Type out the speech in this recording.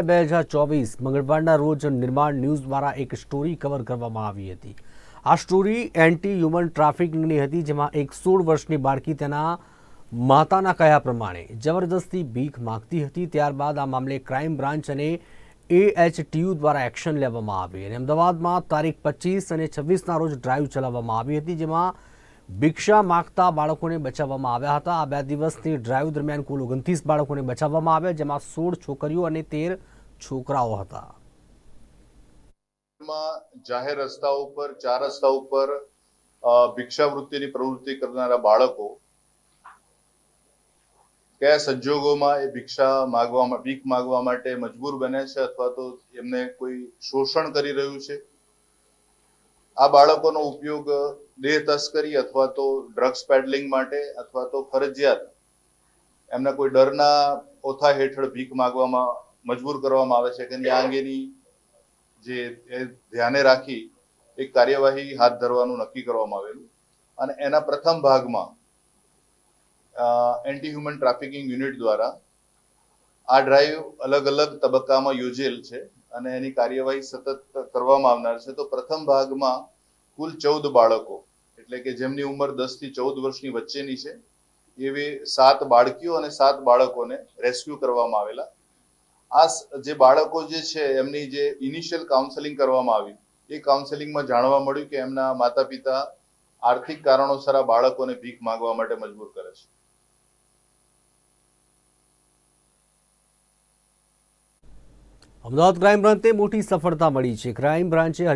બે હજાર ચોવીસ મંગળવારના રોજ નિર્માણ ન્યૂઝ દ્વારા એક સ્ટોરી કવર કરવામાં આવી હતી. આ સ્ટોરી એન્ટી હ્યુમન ટ્રાફિકિંગની હતી, જેમાં એક સોળ વર્ષની બાળકી તેના માતાના કહ્યા પ્રમાણે જબરદસ્તી ભીખ માગતી હતી. ત્યારબાદ આ મામલે ક્રાઇમ બ્રાન્ચ અને એએચટીયુ દ્વારા એક્શન લેવામાં આવી. અને અમદાવાદમાં તારીખ પચીસ અને છવ્વીસના રોજ ડ્રાઈવ ચલાવવામાં આવી હતી, જેમાં ભિક્ષા માગતા બાળકોને બચાવવામાં આવ્યા હતા. આ બે દિવસની ડ્રાઈવ દરમિયાન કુલ ઓગણત્રીસ બાળકોને બચાવવામાં આવ્યા, જેમાં સોળ છોકરીઓ અને તેર છોકરાઓ હતા. જાહેર રસ્તાઓ ઉપર, ચાર રસ્તા ઉપર ભિક્ષાવૃત્તિની પ્રવૃત્તિ કરનારા બાળકો કયા સંજોગોમાં એ ભિક્ષા માગવા ભીખ માગવા માટે મજબૂર બને છે અથવા તો એમને કોઈ શોષણ કરી રહ્યું છે? આ બાળકોનો ઉપયોગ દેહ તસ્કરી અથવા તો ડ્રગ્સ પેડલિંગ માટે અથવા તો ફરજિયાત એમના કોઈ ડરના ઓથા હેઠળ ભીખ માગવામાં મજબૂર કરવામાં આવે છે કે આ અંગેની જે ધ્યાને રાખી એક કાર્યવાહી હાથ ધરવાનું નક્કી કરવામાં આવેલું. અને એના પ્રથમ ભાગમાં એન્ટી હ્યુમન ટ્રાફિકિંગ યુનિટ દ્વારા આ ડ્રાઈવ અલગ અલગ તબક્કામાં યોજેલ છે અને એની કાર્યવાહી સતત કરવામાં આવનાર છે. તો પ્રથમ ભાગમાં કુલ ચૌદ બાળકો, એટલે કે જેમની ઉંમર દસથી ચૌદ વર્ષની વચ્ચેની છે, એવી સાત બાળકીઓ અને સાત બાળકોને રેસ્ક્યુ કરવામાં આવેલા. આ જે બાળકો જે છે, એમની જે ઇનિશિયલ કાઉન્સેલિંગ કરવામાં આવી, એ કાઉન્સેલિંગમાં જાણવા મળ્યું કે એમના માતા પિતા આર્થિક કારણોસર આ બાળકોને ભીખ માંગવા માટે મજબૂર કરે છે. અમદાવાદ ક્રાઇમ બ્રાન્ચને મોટી સફળતા મળી છે. ક્રાઇમ બ્રાન્ચે